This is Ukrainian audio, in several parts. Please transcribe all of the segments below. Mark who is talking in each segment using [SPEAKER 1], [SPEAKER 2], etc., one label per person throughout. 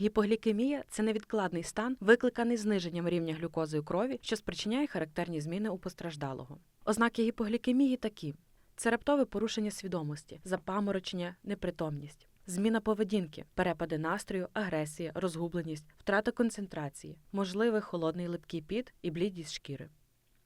[SPEAKER 1] Гіпоглікемія це невідкладний стан, викликаний зниженням рівня глюкози у крові, що спричиняє характерні зміни у постраждалого. Ознаки гіпоглікемії такі: це раптове порушення свідомості, запаморочення, непритомність, зміна поведінки, перепади настрою, агресія, розгубленість, втрата концентрації, можливий холодний липкий піт і блідість шкіри.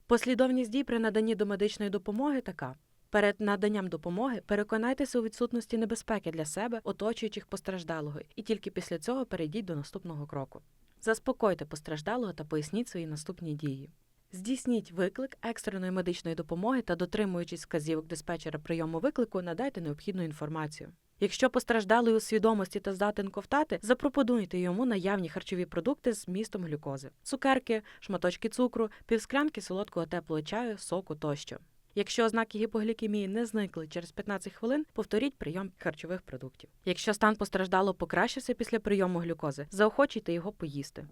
[SPEAKER 1] Послідовність дій при наданні домедичної допомоги така. Перед наданням допомоги переконайтеся у відсутності небезпеки для себе, оточуючих постраждалого, і тільки після цього перейдіть до наступного кроку. Заспокойте постраждалого та поясніть свої наступні дії. Здійсніть виклик екстреної медичної допомоги та, дотримуючись вказівок диспетчера прийому виклику, надайте необхідну інформацію. Якщо постраждалий у свідомості та здатен ковтати, запропонуйте йому наявні харчові продукти з містом глюкози: цукерки, шматочки цукру, півсклянки солодкого теплого чаю, соку тощо. Якщо ознаки гіпоглікемії не зникли через 15 хвилин, повторіть прийом харчових продуктів. Якщо стан постраждало покращився після прийому глюкози, заохочуйте його поїсти.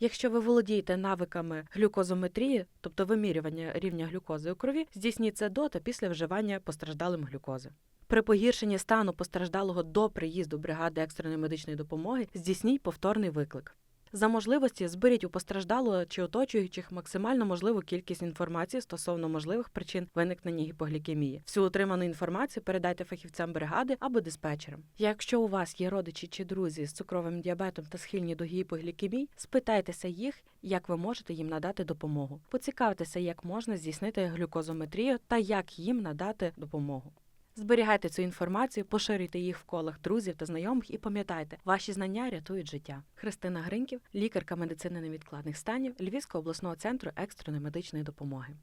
[SPEAKER 1] Якщо ви володієте навиками глюкозометрії, тобто вимірювання рівня глюкози у крові, здійсніть це до та після вживання постраждалим глюкози. При погіршенні стану постраждалого до приїзду бригади екстреної медичної допомоги здійсніть повторний виклик. За можливості зберіть у постраждалого чи оточуючих максимально можливу кількість інформації стосовно можливих причин виникнення гіпоглікемії. Всю отриману інформацію передайте фахівцям бригади або диспетчерам. Якщо у вас є родичі чи друзі з цукровим діабетом та схильні до гіпоглікемії, спитайтеся їх, як ви можете їм надати допомогу. Поцікавтеся, як можна здійснити глюкозометрію та як їм надати допомогу. Зберігайте цю інформацію, поширюйте їх в колах друзів та знайомих і пам'ятайте, ваші знання рятують життя. Христина Гриньків, лікарка медицини невідкладних станів Львівського обласного центру екстреної медичної допомоги.